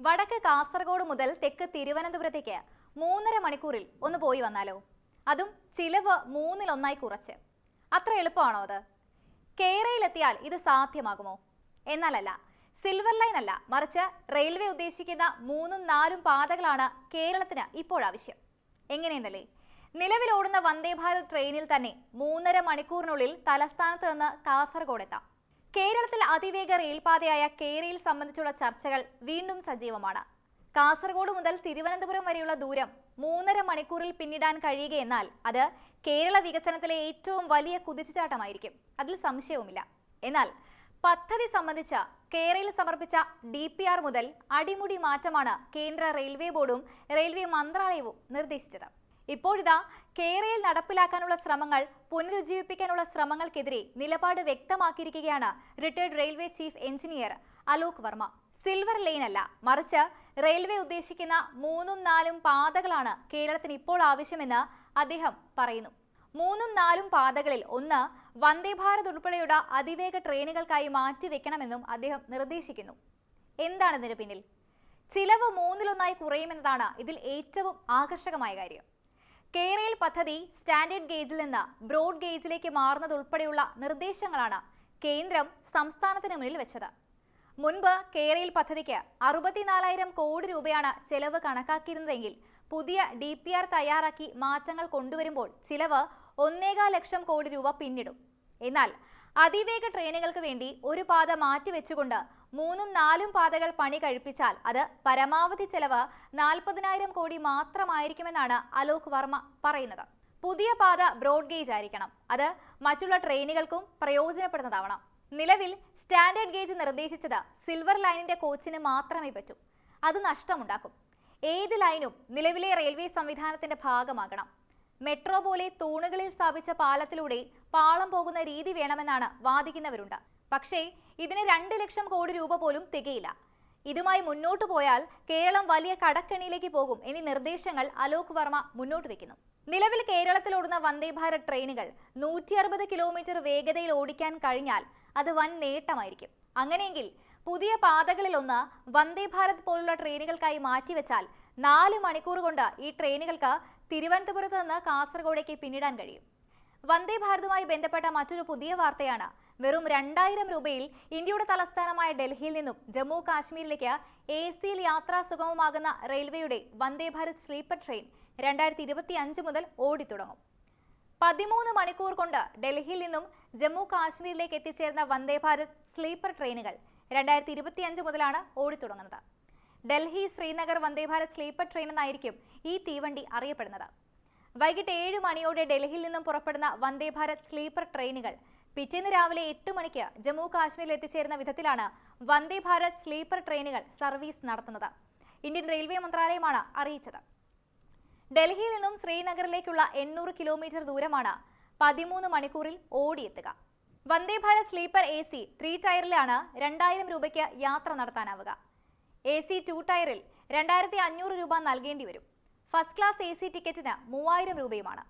വടക്ക് കാസർഗോഡ് മുതൽ തെക്ക് തിരുവനന്തപുരത്തേക്ക് മൂന്നര മണിക്കൂറിൽ ഒന്ന് പോയി വന്നാലോ? അതും ചിലവ് മൂന്നിലൊന്നായി കുറച്ച്. അത്ര എളുപ്പമാണോ അത്? കേരളയിലെത്തിയാൽ ഇത് സാധ്യമാകുമോ? എന്നാലല്ല സിൽവർ ലൈൻ അല്ല മറിച്ച് റെയിൽവേ ഉദ്ദേശിക്കുന്ന മൂന്നും നാലും പാതകളാണ് കേരളത്തിന് ഇപ്പോൾ ആവശ്യം. എങ്ങനെയെന്നല്ലേ? നിലവിലോടുന്ന വന്ദേ ഭാരത് ട്രെയിനിൽ തന്നെ മൂന്നര മണിക്കൂറിനുള്ളിൽ തലസ്ഥാനത്ത് നിന്ന് കാസർഗോഡ് എത്താം. കേരളത്തിൽ അതിവേഗ റെയിൽപാതയായ കേരയിൽ സംബന്ധിച്ചുള്ള ചർച്ചകൾ വീണ്ടും സജീവമാണ്. കാസർഗോഡ് മുതൽ തിരുവനന്തപുരം വരെയുള്ള ദൂരം മൂന്നര മണിക്കൂറിൽ പിന്നിടാൻ കഴിയുകയെന്നാൽ അത് കേരള വികസനത്തിലെ ഏറ്റവും വലിയ കുതിച്ചുചാട്ടമായിരിക്കും. അതിൽ സംശയവുമില്ല. എന്നാൽ പദ്ധതി സംബന്ധിച്ച കേരളയിൽ സമർപ്പിച്ച ഡി പി ആർ മുതൽ അടിമുടി മാറ്റമാണ് കേന്ദ്ര റെയിൽവേ ബോർഡും റെയിൽവേ മന്ത്രാലയവും നിർദ്ദേശിച്ചത്. ഇപ്പോഴിതാ കേരയിൽ നടപ്പിലാക്കാനുള്ള ശ്രമങ്ങൾ പുനരുജ്ജീവിപ്പിക്കാനുള്ള ശ്രമങ്ങൾക്കെതിരെ നിലപാട് വ്യക്തമാക്കിയിരിക്കുകയാണ് retired railway chief engineer Alok Varma. Silver line അല്ല മറിച്ച് റെയിൽവേ ഉദ്ദേശിക്കുന്ന മൂന്നും നാലും പാതകളാണ് കേരളത്തിന് ഇപ്പോൾ ആവശ്യമെന്ന് അദ്ദേഹം പറയുന്നു. മൂന്നും നാലും പാതകളിൽ ഒന്ന് വന്ദേ ഭാരത് ഉൾപ്പെടെയുള്ള അതിവേഗ ട്രെയിനുകൾക്കായി മാറ്റിവെക്കണമെന്നും അദ്ദേഹം നിർദ്ദേശിക്കുന്നു. എന്താണ് ഇതിന് പിന്നിൽ? ചിലവ് മൂന്നിലൊന്നായി കുറയുമെന്നതാണ് ഇതിൽ ഏറ്റവും ആകർഷകമായ കാര്യം. കേരയിൽ പദ്ധതി സ്റ്റാൻഡേർഡ് ഗേജിൽ നിന്ന് ബ്രോഡ് ഗേജിലേക്ക് മാറുന്നതുൾപ്പെടെയുള്ള നിർദ്ദേശങ്ങളാണ് കേന്ദ്രം സംസ്ഥാനത്തിന് മുന്നിൽ വെച്ചത്. മുൻപ് കേരയിൽ പദ്ധതിക്ക് അറുപത്തിനാലായിരം കോടി രൂപയാണ് ചെലവ് കണക്കാക്കിയിരുന്നതെങ്കിൽ പുതിയ ഡി പി ആർ തയ്യാറാക്കി മാറ്റങ്ങൾ കൊണ്ടുവരുമ്പോൾ ചിലവ് ഒന്നേകാൽ ലക്ഷം കോടി രൂപ പിന്നിടും. എന്നാൽ അതിവേഗ ട്രെയിനുകൾക്ക് വേണ്ടി ഒരു പാത മാറ്റിവെച്ചുകൊണ്ട് മൂന്നും നാലും പാതകൾ പണി കഴിപ്പിച്ചാൽ അത് പരമാവധി ചെലവ് നാൽപ്പതിനായിരം കോടി മാത്രമായിരിക്കുമെന്നാണ് അലോക് വർമ്മ പറയുന്നത്. പുതിയ പാത ബ്രോഡ് ഗേജ് ആയിരിക്കണം. അത് മറ്റുള്ള ട്രെയിനുകൾക്കും പ്രയോജനപ്പെടുന്നതാവണം. നിലവിൽ സ്റ്റാൻഡേർഡ് ഗേജ് നിർദ്ദേശിച്ചത് സിൽവർ ലൈനിന്റെ കോച്ചിന് മാത്രമേ പറ്റൂ. അത് നഷ്ടമുണ്ടാക്കും. ഏത് ലൈനും നിലവിലെ റെയിൽവേ സംവിധാനത്തിന്റെ ഭാഗമാകണം. മെട്രോ പോലെ തൂണുകളിൽ സ്ഥാപിച്ച പാലത്തിലൂടെ പാളം പോകുന്ന രീതി വേണമെന്നാണ് വാദിക്കുന്നവരുണ്ട്. പക്ഷേ ഇതിന് രണ്ട് ലക്ഷം കോടി രൂപ പോലും തികയില്ല. ഇതുമായി മുന്നോട്ടു പോയാൽ കേരളം വലിയ കടക്കെണിയിലേക്ക് പോകും എന്നീ നിർദ്ദേശങ്ങൾ അലോക് വർമ്മ മുന്നോട്ട് വെക്കുന്നു. നിലവിൽ കേരളത്തിലോടുന്ന വന്ദേ ഭാരത് ട്രെയിനുകൾ നൂറ്റി അറുപത് കിലോമീറ്റർ വേഗതയിൽ ഓടിക്കാൻ കഴിഞ്ഞാൽ അത് വൻ നേട്ടമായിരിക്കും. അങ്ങനെയെങ്കിൽ പുതിയ പാതകളിലൊന്ന് വന്ദേ ഭാരത് പോലുള്ള ട്രെയിനുകൾക്കായി മാറ്റിവെച്ചാൽ നാല് മണിക്കൂർ കൊണ്ട് ഈ ട്രെയിനുകൾക്ക് തിരുവനന്തപുരത്ത് നിന്ന് കാസർഗോഡേക്ക് പിന്നിടാൻ കഴിയും. വന്ദേ ഭാരതുമായി ബന്ധപ്പെട്ട മറ്റൊരു പുതിയ വാർത്തയാണ്. വെറും രണ്ടായിരം രൂപയിൽ ഇന്ത്യയുടെ തലസ്ഥാനമായ ഡൽഹിയിൽ നിന്നും ജമ്മു കാശ്മീരിലേക്ക് എ സിയിൽ യാത്രാ സുഗമമാകുന്ന റെയിൽവേയുടെ വന്ദേ ഭാരത് സ്ലീപ്പർ ട്രെയിൻ രണ്ടായിരത്തി ഇരുപത്തി അഞ്ച് മുതൽ ഓടിത്തുടങ്ങും പതിമൂന്ന് മണിക്കൂർ കൊണ്ട് ഡൽഹിയിൽ നിന്നും ജമ്മു കാശ്മീരിലേക്ക് എത്തിച്ചേർന്ന വന്ദേ ഭാരത് സ്ലീപ്പർ ട്രെയിനുകൾ രണ്ടായിരത്തി ഇരുപത്തി അഞ്ച് മുതലാണ് ഓടിത്തുടങ്ങുന്നത് ഡൽഹി ശ്രീനഗർ വന്ദേ ഭാരത് സ്ലീപ്പർ ട്രെയിൻ എന്നായിരിക്കും ഈ തീവണ്ടി അറിയപ്പെടുന്നത്. വൈകിട്ട് ഏഴ് മണിയോടെ ഡൽഹിയിൽ നിന്നും പുറപ്പെടുന്ന വന്ദേ ഭാരത് സ്ലീപ്പർ ട്രെയിനുകൾ പിറ്റേന്ന് രാവിലെ എട്ട് മണിക്ക് ജമ്മു കാശ്മീരിൽ എത്തിച്ചേരുന്ന വിധത്തിലാണ് വന്ദേ ഭാരത് സ്ലീപ്പർ ട്രെയിനുകൾ സർവീസ് നടത്തുന്നത്. ഇന്ത്യൻ റെയിൽവേ മന്ത്രാലയമാണ് അറിയിച്ചത്. ഡൽഹിയിൽ നിന്നും ശ്രീനഗറിലേക്കുള്ള എണ്ണൂറ് കിലോമീറ്റർ ദൂരമാണ് പതിമൂന്ന് മണിക്കൂറിൽ ഓടിയെത്തുക. Vande Bharat sleeper A C three ടയറിലാണ് രണ്ടായിരം രൂപയ്ക്ക് യാത്ര നടത്താനാവുക. എ സി ടു ടയറിൽ രണ്ടായിരത്തി അഞ്ഞൂറ് രൂപ നൽകേണ്ടി വരും ഫസ്റ്റ് ക്ലാസ് എ സി ടിക്കറ്റിന് മൂവായിരം രൂപയുമാണ്.